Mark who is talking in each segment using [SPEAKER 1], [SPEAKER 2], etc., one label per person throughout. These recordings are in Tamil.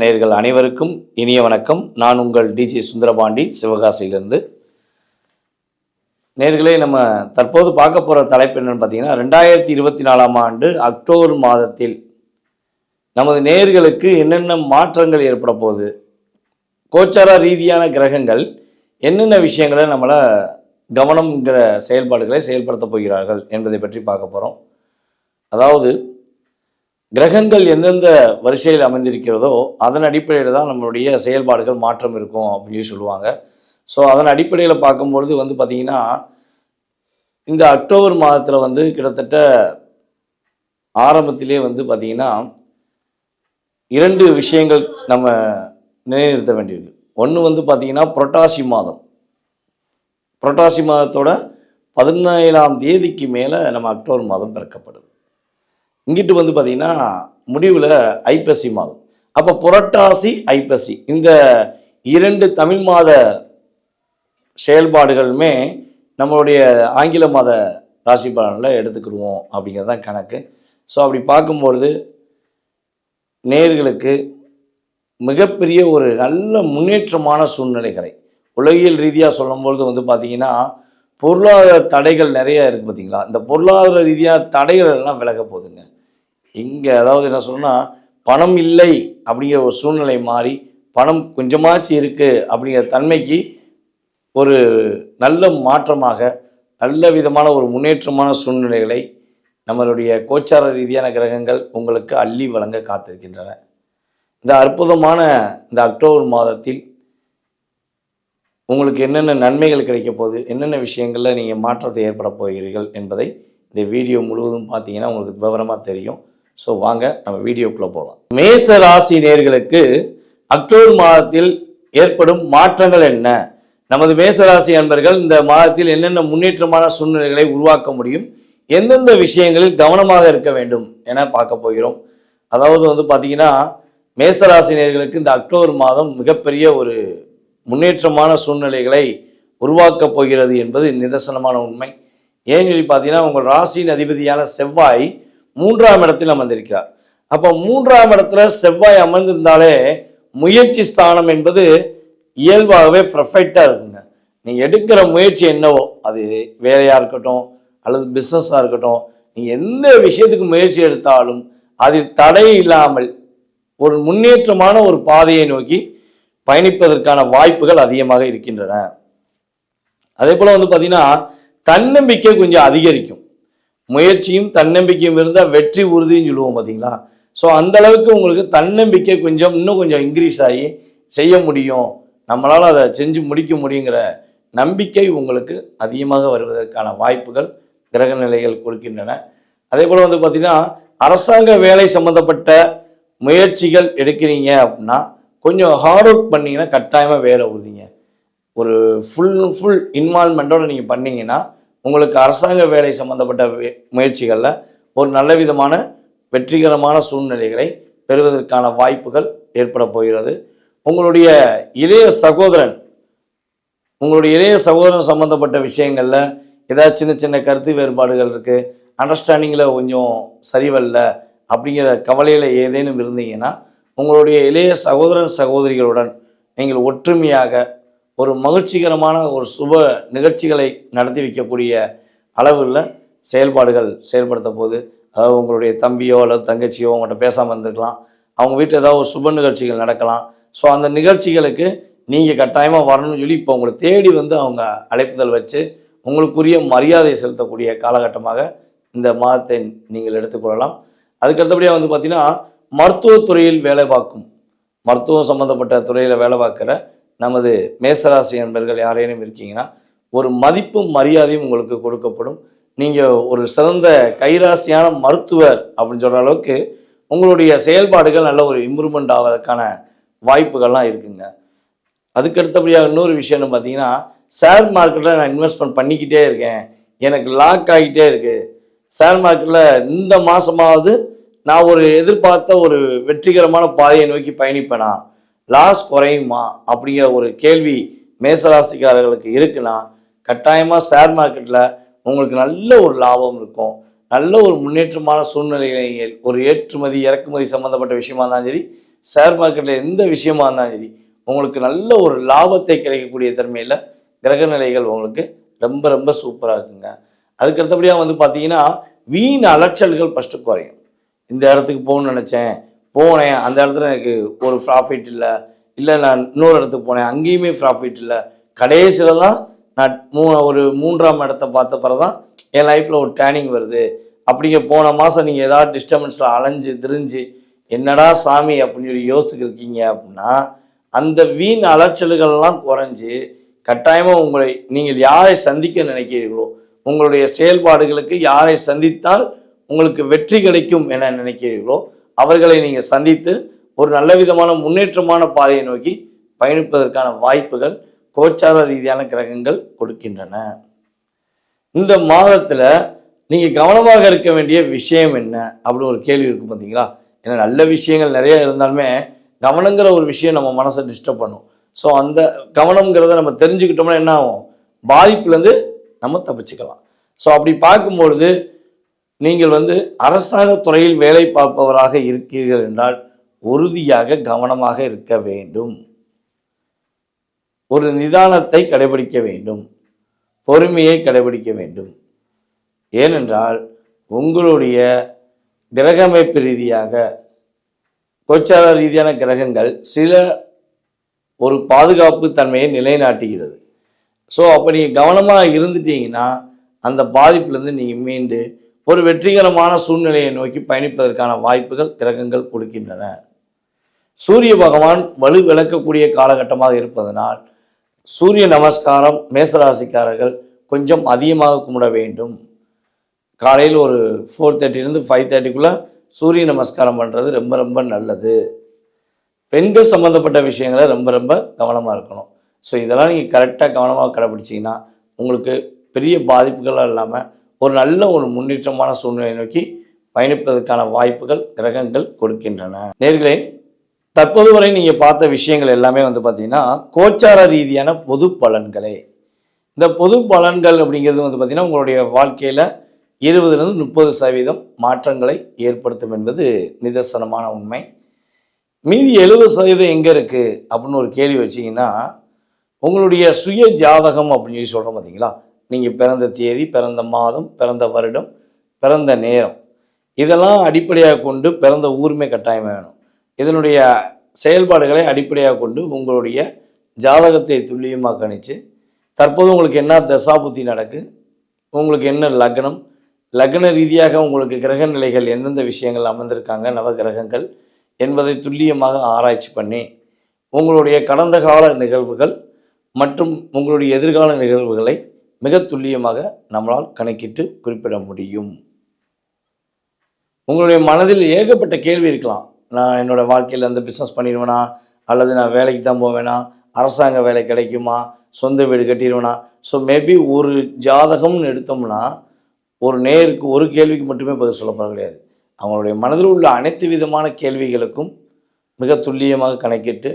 [SPEAKER 1] நேர்கள் அனைவருக்கும் இனிய வணக்கம். நான் உங்கள் டிஜே சுந்தரபாண்டி சிவகாசியிலிருந்து. நேர்களே நம்ம தற்போது பார்க்க போகிற தலைப்பு என்னென்னு பார்த்தீங்கன்னா ரெண்டாயிரத்தி இருபத்தி நாலாம் ஆண்டு அக்டோபர் மாதத்தில் நமது நேர்களுக்கு என்னென்ன மாற்றங்கள் ஏற்பட போகுது கோச்சார ரீதியான கிரகங்கள் என்னென்ன விஷயங்களை நம்மளை கவனம்ங்கிற செயல்பாடுகளை செயல்படுத்த போகிறார்கள் என்பதை பற்றி பார்க்க போகிறோம் அதாவது கிரகங்கள் எந்தெந்த வரிசையில் அமைந்திருக்கிறதோ அதன் அடிப்படையில் தான் நம்மளுடைய செயல்பாடுகள் மாற்றம் இருக்கும் அப்படின்னு சொல்லுவாங்க. ஸோ அதன் அடிப்படையில் பார்க்கும்பொழுது வந்து பார்த்திங்கன்னா இந்த அக்டோபர் மாதத்தில் வந்து கிட்டத்தட்ட ஆரம்பத்திலே வந்து பார்த்திங்கன்னா இரண்டு விஷயங்கள் நம்ம நிலைநிறுத்த வேண்டியிருக்கு. ஒன்று வந்து பார்த்திங்கன்னா புரட்டாசி மாதம். புரட்டாசி மாதத்தோட பதினேழாம் தேதிக்கு மேலே நம்ம அக்டோபர் மாதம் பிறக்கப்படுது. இங்கிட்டு வந்து பார்த்திங்கன்னா முடிவில் ஐப்பசி மாதம். அப்போ புரட்டாசி ஐப்பசி இந்த இரண்டு தமிழ் மாத செயல்பாடுகளுமே நம்மளுடைய ஆங்கில மாத ராசி பலனில் எடுத்துக்கிடுவோம் அப்படிங்கிறது தான் கணக்கு. ஸோ அப்படி பார்க்கும்பொழுது நேர்களுக்கு மிகப்பெரிய ஒரு நல்ல முன்னேற்றமான சூழ்நிலைகளை உலகியல் ரீதியாக சொல்லும்பொழுது வந்து பார்த்திங்கன்னா பொருளாதார தடைகள் நிறைய இருக்குது பார்த்தீங்களா இந்த பொருளாதார ரீதியாக தடைகள் எல்லாம் விலக போகுதுங்க. இங்கே அதாவது என்ன சொல்லணும்னா பணம் இல்லை அப்படிங்கிற ஒரு சூழ்நிலை மாறி பணம் கொஞ்சமாச்சு இருக்குது அப்படிங்கிற தன்மைக்கு ஒரு நல்ல மாற்றமாக நல்ல விதமான ஒரு முன்னேற்றமான சூழ்நிலைகளை நம்மளுடைய கோச்சார ரீதியான கிரகங்கள் உங்களுக்கு அள்ளி வழங்க காத்திருக்கின்றன. இந்த அற்புதமான இந்த அக்டோபர் மாதத்தில் உங்களுக்கு என்னென்ன நன்மைகள் கிடைக்க போகுது என்னென்ன விஷயங்களில் நீங்கள் மாற்றத்தை ஏற்பட போகிறீர்கள் என்பதை இந்த வீடியோ முழுவதும் பார்த்தீங்கன்னா உங்களுக்கு விவரமாக தெரியும். ஸோ வாங்க நம்ம வீடியோக்குள்ளே போகலாம் மேச ராசி நேர்களுக்கு அக்டோபர் மாதத்தில் ஏற்படும் மாற்றங்கள் என்ன? நமது மேசராசி அன்பர்கள் இந்த மாதத்தில் என்னென்ன முன்னேற்றமான சூழ்நிலைகளை உருவாக்க முடியும்? எந்தெந்த விஷயங்களில் கவனமாக இருக்க வேண்டும் என பார்க்க போகிறோம். அதாவது வந்து பார்த்தீங்கன்னா மேசராசினியர்களுக்கு இந்த அக்டோபர் மாதம் மிகப்பெரிய ஒரு முன்னேற்றமான சூழ்நிலைகளை உருவாக்கப் போகிறது என்பது நிதர்சனமான உண்மை. ஏன்னு சொல்லி பார்த்தீங்கன்னா உங்கள் ராசியின் அதிபதியான செவ்வாய் மூன்றாம் இடத்தில் அமர்ந்திருக்கிறார். அப்போ மூன்றாம் இடத்துல செவ்வாய் அமர்ந்திருந்தாலே முயற்சி ஸ்தானம் என்பது இயல்பாகவே பர்ஃபெக்டாக இருக்குங்க. நீங்கள் எடுக்கிற முயற்சி என்னவோ அது வேலையாக இருக்கட்டும் அல்லது பிஸ்னஸாக இருக்கட்டும் நீங்கள் எந்த விஷயத்துக்கு முயற்சி எடுத்தாலும் அதில் தடை இல்லாமல் ஒரு முன்னேற்றமான ஒரு பாதையை நோக்கி பயணிப்பதற்கான வாய்ப்புகள் அதிகமாக இருக்கின்றன. அதே போல் வந்து பார்த்தீங்கன்னா தன்னம்பிக்கை கொஞ்சம் அதிகரிக்கும். முயற்சியும் தன்னம்பிக்கையும் இருந்தால் வெற்றி உறுதின்னு சொல்லுவோம் பார்த்தீங்களா ஸோ அந்த அளவுக்கு உங்களுக்கு தன்னம்பிக்கை கொஞ்சம் இன்னும் கொஞ்சம் இன்க்ரீஸ் ஆகி செய்ய முடியும். நம்மளால் அதை செஞ்சு முடிக்க முடியுங்கிற நம்பிக்கை உங்களுக்கு அதிகமாக வருவதற்கான வாய்ப்புகள் கிரக நிலைகள் கொடுக்கின்றன. அதே போல் வந்து பார்த்திங்கன்னா அரசாங்க வேலை சம்மந்தப்பட்ட முயற்சிகள் எடுக்கிறீங்க அப்படின்னா கொஞ்சம் ஹார்ட் ஒர்க் பண்ணிங்கன்னா கட்டாயமாக வேலை உறுதிங்க ஒரு ஃபுல் ஃபுல் இன்வால்மெண்ட்டோட நீங்கள் பண்ணிங்கன்னா உங்களுக்கு அரசாங்க வேலை சம்மந்தப்பட்ட முயற்சிகளில் ஒரு நல்ல விதமான வெற்றிகரமான சூழ்நிலைகளை பெறுவதற்கான வாய்ப்புகள் ஏற்பட போகிறது. உங்களுடைய இளைய சகோதரன் உங்களுடைய இளைய சகோதரன் சம்மந்தப்பட்ட விஷயங்களில் ஏதாவது சின்ன சின்ன கருத்து வேறுபாடுகள் இருக்குது அண்டர்ஸ்டாண்டிங்கில் கொஞ்சம் சரிவல்ல அப்படிங்கிற கவலையில் ஏதேனும் இருந்தீங்கன்னா உங்களுடைய இளைய சகோதரன் சகோதரிகளுடன் நீங்கள் ஒற்றுமையாக ஒரு மகிழ்ச்சிகரமான ஒரு சுப நிகழ்ச்சிகளை நடத்தி வைக்கக்கூடிய அளவில் செயல்பாடுகள் செயல்படுத்த போது அதாவது உங்களுடைய தம்பியோ அல்லது தங்கச்சியோ உங்கள்கிட்ட பேசாமல் இருந்துக்கலாம் அவங்க வீட்டில் ஏதாவது ஒரு சுப நிகழ்ச்சிகள் நடக்கலாம். ஸோ அந்த நிகழ்ச்சிகளுக்கு நீங்கள் கட்டாயமாக வரணும்னு சொல்லி இப்போ உங்களை தேடி வந்து அவங்க அழைப்புதல் வச்சு உங்களுக்குரிய மரியாதை செலுத்தக்கூடிய காலகட்டமாக இந்த மாதத்தை நீங்கள் எடுத்துக்கொள்ளலாம் அதுக்கு அடுத்தபடியாக வந்து பார்த்திங்கன்னா மருத்துவத்துறையில் வேலை பார்க்கும் மருத்துவம் சம்மந்தப்பட்ட துறையில் வேலை பார்க்குற நமது மேசராசி நண்பர்கள் யாரேனும் இருக்கீங்கன்னா ஒரு மதிப்பும் மரியாதையும் உங்களுக்கு கொடுக்கப்படும். நீங்கள் ஒரு சிறந்த கைராசியான மருத்துவர் அப்படின்னு சொல்கிற அளவுக்கு உங்களுடைய செயல்பாடுகள் நல்ல ஒரு இம்ப்ரூவ்மெண்ட் ஆவதற்கான வாய்ப்புகள்லாம் இருக்குங்க. அதுக்கு அடுத்தபடியாக இன்னொரு விஷயம்னு பார்த்தீங்கன்னா ஷேர் மார்க்கெட்டில் நான் இன்வெஸ்ட்மெண்ட் பண்ணிக்கிட்டே இருக்கேன். எனக்கு லாக் ஆகிட்டே இருக்குது ஷேர் மார்க்கெட்டில் இந்த மாதமாவது நான் ஒரு எதிர்பார்த்த ஒரு வெற்றிகரமான பாதையை நோக்கி பயணிப்பேனா? லாஸ் குறையுமா? அப்படிங்கிற ஒரு கேள்வி மேசராசிக்காரர்களுக்கு இருக்குன்னா கட்டாயமாக ஷேர் மார்க்கெட்டில் உங்களுக்கு நல்ல ஒரு லாபம் இருக்கும். நல்ல ஒரு முன்னேற்றமான சூழ்நிலைகள் ஒரு ஏற்றுமதி இறக்குமதி சம்மந்தப்பட்ட விஷயமா இருந்தாலும் சரி ஷேர் மார்க்கெட்டில் எந்த விஷயமா இருந்தாலும் சரி உங்களுக்கு நல்ல ஒரு லாபத்தை கிடைக்கக்கூடிய தன்மையில் கிரக நிலைகள் உங்களுக்கு ரொம்ப ரொம்ப சூப்பராக இருக்குங்க. அதுக்கு அடுத்தபடியாக வந்து பார்த்தீங்கன்னா வீண் அலைச்சல்கள் ஃபஸ்ட்டு குறையும். இந்த இடத்துக்கு போகணும்னு நினச்சேன். போனேன். அந்த இடத்துல எனக்கு ஒரு ப்ராஃபிட் இல்லை. இல்லை நான் இன்னொரு இடத்துக்கு போனேன். அங்கேயுமே ப்ராஃபிட் இல்லை. கடைசியில் தான் நான் மூ ஒரு மூன்றாம் இடத்த பார்த்த பிறகு தான் என் லைஃப்பில் ஒரு டேர்னிங் வருது. அப்படிங்க போன மாதம் நீங்கள் ஏதாவது டிஸ்டர்பன்ஸில் அலைஞ்சு திரிஞ்சு என்னடா சாமி அப்படின்னு சொல்லி யோசிச்சுருக்கீங்க இருக்கீங்க அப்படின்னா அந்த வீண் அலைச்சல்கள்லாம் குறைஞ்சு கட்டாயமாக உங்களை நீங்கள் யாரை சந்திக்க நினைக்கிறீர்களோ உங்களுடைய செயல்பாடுகளுக்கு யாரை சந்தித்தால் உங்களுக்கு வெற்றி கிடைக்கும் என நினைக்கிறீர்களோ அவர்களை நீங்கள் சந்தித்து ஒரு நல்ல விதமான முன்னேற்றமான பாதையை நோக்கி பயணிப்பதற்கான வாய்ப்புகள் கோச்சார ரீதியான கிரகங்கள் கொடுக்கின்றன. இந்த மாதத்தில் நீங்கள் கவனமாக இருக்க வேண்டிய விஷயம் என்ன அப்படின்னு ஒரு கேள்வி இருக்கு பார்த்தீங்களா ஏன்னா நல்ல விஷயங்கள் நிறைய இருந்தாலுமே கவனங்கிற ஒரு விஷயம் நம்ம மனசை டிஸ்டர்ப் பண்ணும். ஸோ அந்த கவனம்ங்கிறத நம்ம தெரிஞ்சுக்கிட்டோம்னா என்ன ஆகும்? பாதிப்புலேருந்து நம்ம தப்பிச்சுக்கலாம். ஸோ அப்படி பார்க்கும்பொழுது நீங்கள் வந்து அரசாங்க துறையில் வேலை பார்ப்பவராக இருக்கிறீர்கள் என்றால் உறுதியாக கவனமாக இருக்க வேண்டும். ஒரு நிதானத்தை கடைபிடிக்க வேண்டும். பொறுமையை கடைபிடிக்க வேண்டும். ஏனென்றால் உங்களுடைய கிரகமைப்பு ரீதியாக கோச்சார ரீதியான கிரகங்கள் சில ஒரு பாதுகாப்பு தன்மையை நிலைநாட்டுகிறது. ஸோ அப்போ நீங்கள் கவனமாக இருந்துட்டீங்கன்னா அந்த பாதிப்புலேருந்து நீங்கள் மீண்டு ஒரு வெற்றிகரமான சூழ்நிலையை நோக்கி பயணிப்பதற்கான வாய்ப்புகள் கிரகங்கள் கொடுக்கின்றன. சூரிய பகவான் வலு விளக்கக்கூடிய காலகட்டமாக இருப்பதனால் சூரிய நமஸ்காரம் மேசராசிக்காரர்கள் கொஞ்சம் அதிகமாக கும்பிட வேண்டும். காலையில் ஒரு ஃபோர் தேர்ட்டிலேருந்து ஃபைவ் தேர்ட்டிக்குள்ளே சூரிய நமஸ்காரம் பண்ணுறது ரொம்ப ரொம்ப நல்லது. பெண்கள் சம்மந்தப்பட்ட விஷயங்களை ரொம்ப ரொம்ப கவனமாக இருக்கணும். ஸோ இதெல்லாம் நீங்கள் கரெக்டாக கவனமாக கடைப்பிடிச்சிங்கன்னா உங்களுக்கு பெரிய பாதிப்புகளாக இல்லாமல் ஒரு நல்ல ஒரு முன்னேற்றமான சூழ்நிலை நோக்கி பயணிப்பதற்கான வாய்ப்புகள் கிரகங்கள் கொடுக்கின்றன. நேர்களே தற்போது வரை நீங்கள் பார்த்த விஷயங்கள் எல்லாமே வந்து பார்த்தீங்கன்னா கோச்சார ரீதியான பொது பலன்களே. இந்த பொது பலன்கள் அப்படிங்கிறது வந்து பார்த்தீங்கன்னா உங்களுடைய வாழ்க்கையில் இருபதுலேருந்து முப்பது சதவீதம் மாற்றங்களை ஏற்படுத்தும் என்பது நிதர்சனமான உண்மை. மீதி எழுபது சதவீதம் எங்கே இருக்குது அப்படின்னு ஒரு கேள்வி வச்சிங்கன்னா உங்களுடைய சுய ஜாதகம் அப்படின்னு சொல்லி சொல்கிறோம் பார்த்தீங்களா நீங்கள் பிறந்த தேதி பிறந்த மாதம் பிறந்த வருடம் பிறந்த நேரம். இதெல்லாம் அடிப்படையாக கொண்டு பிறந்த ஊருமே கட்டாயம் வேணும். இதனுடைய செயல்பாடுகளை அடிப்படையாக கொண்டு உங்களுடைய ஜாதகத்தை துல்லியமாக கணிச்சு தற்போது உங்களுக்கு என்ன தசாபுத்தி நடக்கு உங்களுக்கு என்ன லக்னம் லக்ன ரீதியாக உங்களுக்கு கிரக நிலைகள் எந்தெந்த விஷயங்கள் அமர்ந்திருக்காங்க நவ கிரகங்கள் என்பதை துல்லியமாக ஆராய்ச்சி பண்ணி உங்களுடைய கடந்த கால நிகழ்வுகள் மற்றும் உங்களுடைய எதிர்கால நிகழ்வுகளை மிக துல்லியமாக நம்மளால் கணக்கிட்டு குறிப்பிட முடியும். உங்களுடைய மனதில் ஏகப்பட்ட கேள்வி இருக்கலாம். நான் என்னோட வாழ்க்கையில் அந்த பிஸ்னஸ் பண்ணிடுவேனா? அல்லது நான் வேலைக்கு தான் போவேனா? அரசாங்க வேலை கிடைக்குமா? சொந்த வீடு கட்டிடுவேனா? ஸோ மேபி ஒரு ஜாதகம்னு எடுத்தோம்னா ஒரு நேருக்கு ஒரு கேள்விக்கு மட்டுமே பதில் சொல்லப்பட கிடையாது. அவங்களுடைய மனதில் உள்ள அனைத்து விதமான கேள்விகளுக்கும் மிக துல்லியமாக கணக்கிட்டு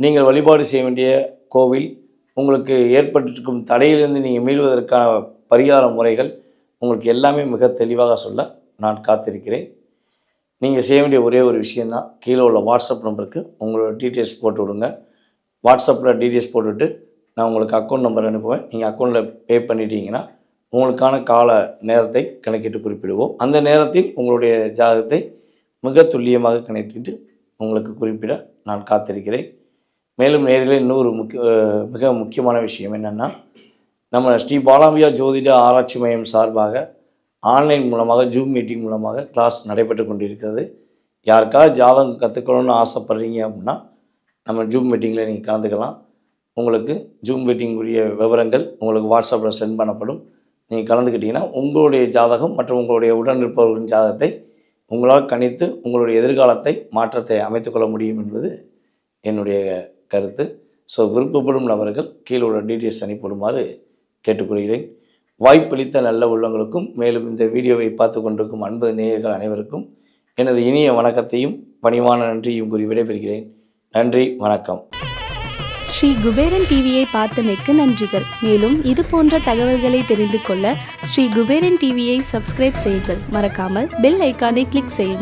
[SPEAKER 1] நீங்கள் வழிபாடு செய்ய வேண்டிய கோவில் உங்களுக்கு ஏற்பட்டிருக்கும் தடையிலிருந்து நீங்கள் மீள்வதற்கான பரிகார முறைகள் உங்களுக்கு எல்லாமே மிக தெளிவாக சொல்ல நான் காத்திருக்கிறேன். நீங்கள் செய்ய வேண்டிய ஒரே ஒரு விஷயந்தான் கீழே உள்ள வாட்ஸ்அப் நம்பருக்கு உங்களோட டீட்டெயில்ஸ் போட்டு விடுங்க. வாட்ஸ்அப்பில் டீட்டெயில்ஸ் போட்டுவிட்டு நான் உங்களுக்கு அக்கௌண்ட் நம்பர் அனுப்புவேன். நீங்கள் அக்கௌண்ட்டில் பே பண்ணிட்டீங்கன்னா உங்களுக்கான கால நேரத்தை கணக்கிட்டு குறிப்பிடுவோம். அந்த நேரத்தில் உங்களுடைய ஜாதகத்தை மிக துல்லியமாக கணக்கிட்டு உங்களுக்கு குறிப்பிட நான் காத்திருக்கிறேன். மேலும் நேரில் இன்னொரு முக்கிய மிக முக்கியமான விஷயம் என்னென்னா நம்ம ஸ்ரீ பாலாம்பியா ஜோதிட ஆராய்ச்சி மையம் சார்பாக ஆன்லைன் மூலமாக ஜூம் மீட்டிங் மூலமாக கிளாஸ் நடைபெற்று கொண்டிருக்கிறது. யாருக்காவது ஜாதகம் கற்றுக்கணும்னு ஆசைப்பட்றீங்க அப்படின்னா நம்ம ஜூம் மீட்டிங்கில் நீங்கள் கலந்துக்கலாம். உங்களுக்கு ஜூம் மீட்டிங்குரிய விவரங்கள் உங்களுக்கு வாட்ஸ்அப்பில் சென்ட் பண்ணப்படும். நீங்கள் கலந்துக்கிட்டிங்கன்னா உங்களுடைய ஜாதகம் மற்றும் உங்களுடைய உடனிருப்பவர்களின் ஜாதகத்தை உங்களால் கணித்து உங்களுடைய எதிர்காலத்தை மாற்றத்தை அமைத்துக்கொள்ள முடியும் என்பது என்னுடைய கருத்து. ஸோ விருப்பப்படும் நபர்கள் கீழே உள்ள டீட்டெயில்ஸ் அனுப்பிவிடுமாறு கேட்டுக்கொள்கிறேன். வாய்ப்பளித்த நல்ல உள்ளங்களுக்கும் மேலும் இந்த வீடியோவை பார்த்து கொண்டிருக்கும் அன்பது நேயர்கள் அனைவருக்கும் எனது இனிய வணக்கத்தையும் பணிவான நன்றியும் கூறி விடைபெறுகிறேன். நன்றி வணக்கம்.
[SPEAKER 2] ஸ்ரீ குபேரன் டிவியை பார்த்தமைக்கு நன்றிகள். மேலும் இது போன்ற தகவல்களை தெரிந்து கொள்ள ஸ்ரீ குபேரன் டிவியை சப்ஸ்கிரைப் செய்யுங்கள். மறக்காமல் பெல் ஐக்கானை கிளிக் செய்யுங்கள்.